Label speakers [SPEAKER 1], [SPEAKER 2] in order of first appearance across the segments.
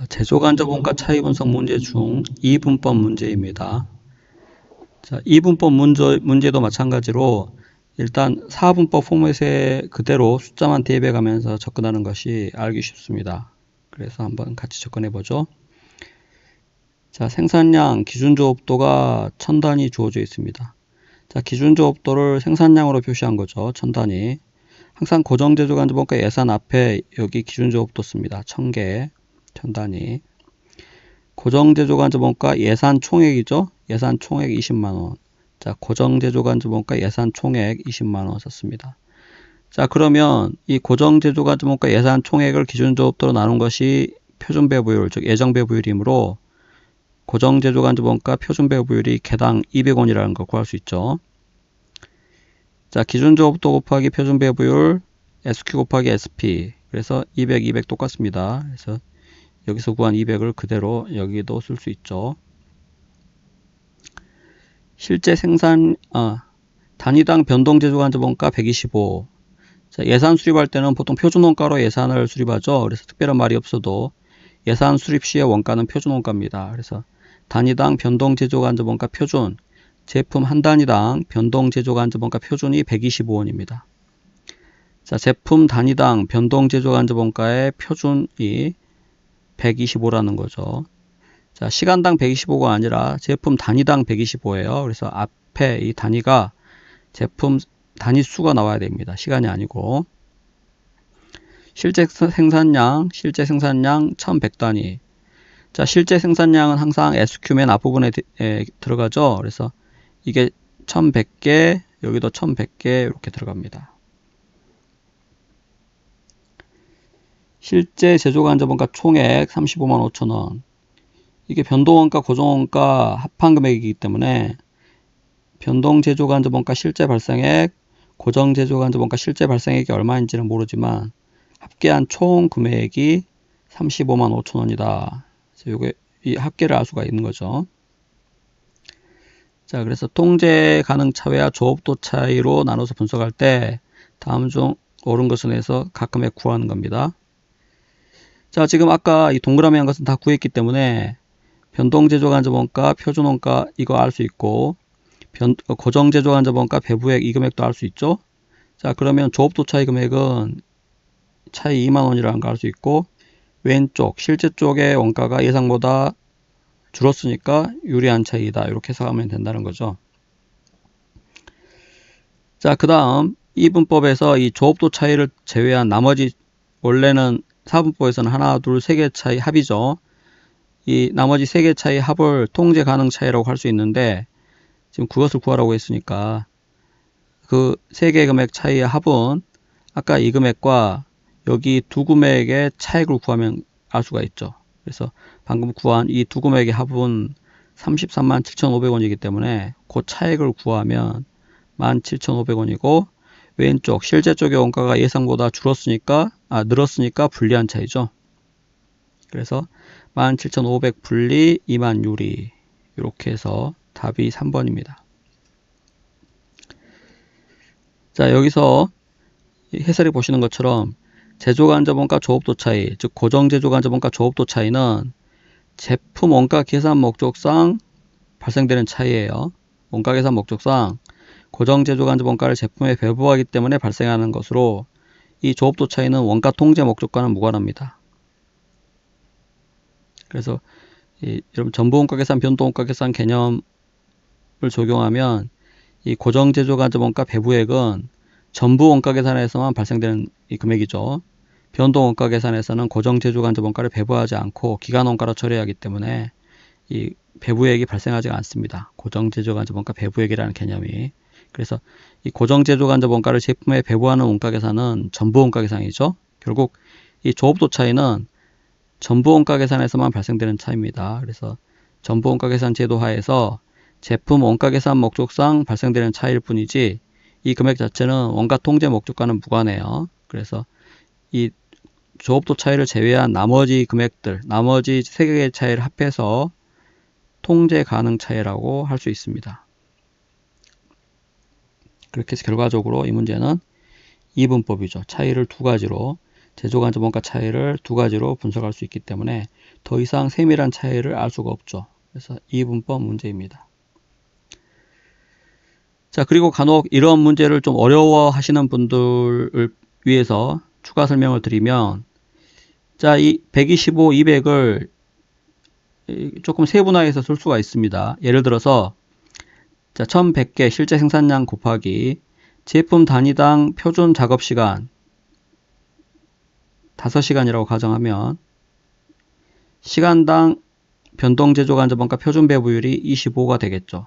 [SPEAKER 1] 자, 제조간접원가 차이 분석 문제 중 2분법 문제입니다. 자, 2분법 문제, 문제도 마찬가지로 일단 4분법 포맷에 그대로 숫자만 대입해 가면서 접근하는 것이 알기 쉽습니다. 그래서 한번 같이 접근해 보죠. 자, 생산량 기준 조업도가 천 단위 주어져 있습니다. 자, 기준 조업도를 생산량으로 표시한 거죠. 천 단위. 항상 고정 제조 간접원가 예산 앞에 여기 기준 조업도 씁니다. 천 개. 천 단위. 고정제조간접원가 예산 총액이죠. 예산 총액 20만원. 자, 고정제조간접원가 예산 총액 20만원 썼습니다. 자, 그러면 이 고정제조간접원가 예산 총액을 기준조업도로 나눈 것이 표준배부율, 즉 예정배부율이므로 고정제조간접원가 표준배부율이 개당 200원이라는 걸 구할 수 있죠. 자, 기준조업도 곱하기 표준배부율 SQ 곱하기 SP 그래서 200, 200 똑같습니다. 그래서 여기서 구한 200을 그대로 여기도 쓸 수 있죠. 실제 생산 아, 단위당 변동 제조간접원가 125 자, 예산 수립할 때는 보통 표준원가로 예산을 수립하죠. 그래서 특별한 말이 없어도 예산 수립 시의 원가는 표준원가입니다. 그래서 단위당 변동 제조간접원가 표준 제품 한 단위당 변동 제조간접원가 표준이 125원입니다. 자, 제품 단위당 변동 제조간접원가의 표준이 125라는 거죠. 자, 시간당 125가 아니라 제품 단위당 125예요. 그래서 앞에 이 단위가 제품 단위 수가 나와야 됩니다. 시간이 아니고. 실제 생산량, 실제 생산량 1100단위. 자, 실제 생산량은 항상 SQ맨 앞부분에 들어가죠. 그래서 이게 1100개, 여기도 1100개 이렇게 들어갑니다. 실제 제조간접원가 총액 35만 5천원. 이게 변동원가, 고정원가 합한 금액이기 때문에 변동 제조간접원가 실제 발생액, 고정 제조간접원가 실제 발생액이 얼마인지는 모르지만 합계한 총 금액이 35만 5천원이다. 요게 이 합계를 알 수가 있는 거죠. 자, 그래서 통제 가능 차외와 조업도 차이로 나눠서 분석할 때 다음 중 옳은 내서 각 금액 구하는 겁니다. 자, 지금 아까 이 동그라미 한 것은 다 구했기 때문에 변동제조간접원가, 표준원가 이거 알 수 있고 변, 고정제조간접원가, 배부액 이 금액도 알 수 있죠. 자, 그러면 조업도 차이 금액은 차이 2만원이라는 거 알 수 있고 왼쪽 실제 쪽의 원가가 예상보다 줄었으니까 유리한 차이다 이렇게 해석하면 된다는 거죠. 자, 그 다음 이분법에서 이 조업도 차이를 제외한 나머지 원래는 4분법에서는 하나, 둘, 세 개 차이 합이죠. 이 나머지 세 개 차이 합을 통제 가능 차이라고 할 수 있는데 지금 그것을 구하라고 했으니까 그 세 개 금액 차이의 합은 아까 이 금액과 여기 두 금액의 차액을 구하면 알 수가 있죠. 그래서 방금 구한 이 두 금액의 합은 33만 7,500원이기 때문에 그 차액을 구하면 17,500원이고 왼쪽 실제 쪽의 원가가 예상보다 줄었으니까 아 늘었으니까 불리한 차이죠. 그래서 17,500 분리 2만 유리 이렇게 해서 답이 3번입니다. 자 여기서 해설이 보시는 것처럼 제조간접원가 조업도 차이 즉 고정제조간접원가 조업도 차이는 제품 원가 계산 목적상 발생되는 차이예요. 원가 계산 목적상 고정제조간접 원가를 제품에 배부하기 때문에 발생하는 것으로 이 조업도 차이는 원가 통제 목적과는 무관합니다. 그래서 이, 여러분 전부원가 계산, 변동원가 계산 개념을 적용하면 이 고정제조간접 원가 배부액은 전부 원가 계산에서만 발생되는 이 금액이죠. 변동 원가 계산에서는 고정 제조 간접 원가를 배부하지 않고 기간 원가로 처리하기 때문에 이 배부액이 발생하지 않습니다. 고정 제조 간접 원가 배부액이라는 개념이 그래서 이 고정제조간접 원가를 제품에 배부하는 원가 계산은 전부 원가 계산이죠. 결국 이 조업도 차이는 전부 원가 계산에서만 발생되는 차이입니다. 그래서 전부 원가 계산 제도 하에서 제품 원가 계산 목적상 발생되는 차이일 뿐이지 이 금액 자체는 원가 통제 목적과는 무관해요. 그래서 이 조업도 차이를 제외한 나머지 금액들, 나머지 세 개의 차이를 합해서 통제 가능 차이라고 할 수 있습니다. 그렇게 해서 결과적으로 이 문제는 이분법이죠. 차이를 두 가지로 제조간접 원가 차이를 두 가지로 분석할 수 있기 때문에 더 이상 세밀한 차이를 알 수가 없죠. 그래서 이분법 문제입니다. 자, 그리고 간혹 이런 문제를 좀 어려워 하시는 분들을 위해서 추가 설명을 드리면 자, 이 125, 200을 조금 세분화해서 쓸 수가 있습니다. 예를 들어서 자, 1100개 실제 생산량 곱하기 제품 단위당 표준 작업 시간 5시간이라고 가정하면 시간당 변동 제조 간접원가 표준 배부율이 25가 되겠죠.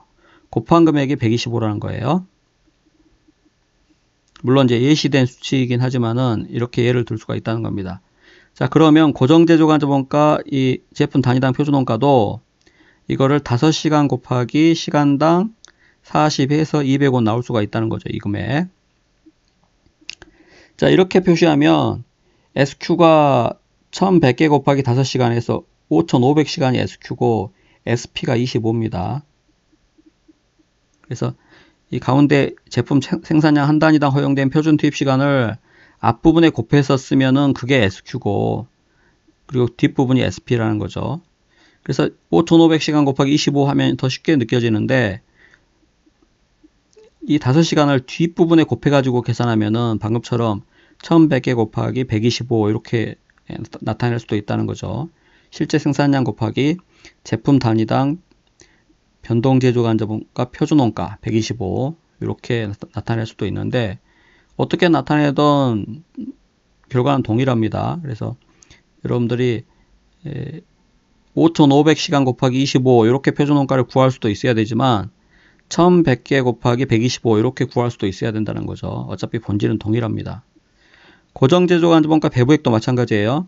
[SPEAKER 1] 곱한 금액이 125라는 거예요. 물론 이제 예시된 수치이긴 하지만은 이렇게 예를 들 수가 있다는 겁니다. 자, 그러면 고정 제조 간접원가 이 제품 단위당 표준 원가도 이거를 5시간 곱하기 시간당 40에서 200원 나올 수가 있다는 거죠. 이 금액. 자, 이렇게 표시하면 SQ가 1100개 곱하기 5시간에서 5500시간이 SQ고 SP가 25입니다. 그래서 이 가운데 제품 생산량 한 단위당 허용된 표준 투입 시간을 앞부분에 곱해서 쓰면은 그게 SQ고 그리고 뒷부분이 SP라는 거죠. 그래서 5500시간 곱하기 25 하면 더 쉽게 느껴지는데 이 5시간을 뒷부분에 곱해가지고 계산하면은 방금처럼 1100개 곱하기 125 이렇게 나타낼 수도 있다는 거죠. 실제 생산량 곱하기 제품 단위당 변동 제조 간접원가 표준 원가 125 이렇게 나타낼 수도 있는데 어떻게 나타내던 결과는 동일합니다. 그래서 여러분들이 5,500시간 곱하기 25 이렇게 표준 원가를 구할 수도 있어야 되지만 1100개 곱하기 125 이렇게 구할 수도 있어야 된다는 거죠. 어차피 본질은 동일합니다. 고정제조간접원가 배부액도 마찬가지예요.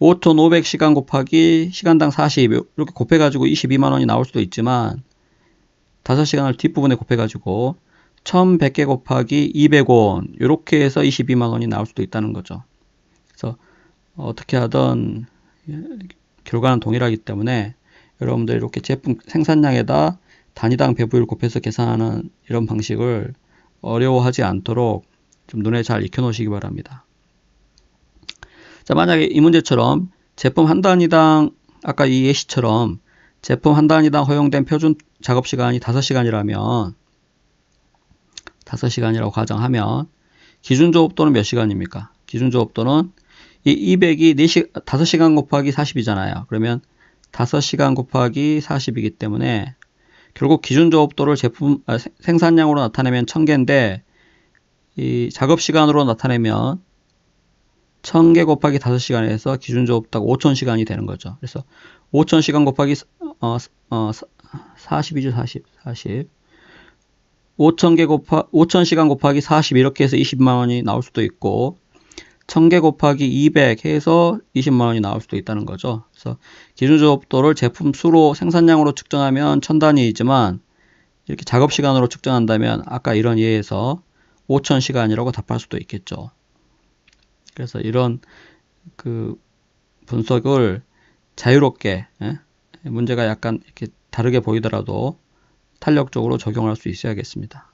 [SPEAKER 1] 5,500시간 곱하기 시간당 40 이렇게 곱해가지고 22만원이 나올 수도 있지만 5시간을 뒷부분에 곱해가지고 1100개 곱하기 200원 이렇게 해서 22만원이 나올 수도 있다는 거죠. 그래서 어떻게 하든 결과는 동일하기 때문에 여러분들 이렇게 제품 생산량에다 단위당 배부율 곱해서 계산하는 이런 방식을 어려워하지 않도록 좀 눈에 잘 익혀 놓으시기 바랍니다. 자, 만약에 이 문제처럼 제품 한 단위당 아까 이 예시처럼 제품 한 단위당 허용된 표준 작업 시간이 5시간이라면 5시간이라고 가정하면 기준 조업도는 몇 시간입니까? 기준 조업도는 이 200이 4시, 5시간 곱하기 40이잖아요. 그러면 5시간 곱하기 40이기 때문에 결국 기준 조업도를 제품 아, 생산량으로 나타내면 1000개인데 이 작업 시간으로 나타내면 1000개 곱하기 5시간에서 기준 조업도가 5000시간이 되는 거죠. 그래서 5000시간 곱하기 어, 어, 40이죠, 40. 40. 5000개 곱하 5000시간 곱하기 40 이렇게 해서 20만 원이 나올 수도 있고 1000개 곱하기 200 해서 20만 원이 나올 수도 있다는 거죠. 그래서 기준 조업도를 제품 수로 생산량으로 측정하면 천 단위이지만 이렇게 작업 시간으로 측정한다면 아까 이런 예에서 5000시간이라고 답할 수도 있겠죠. 그래서 이런 그 분석을 자유롭게 예? 문제가 약간 이렇게 다르게 보이더라도 탄력적으로 적용할 수 있어야겠습니다.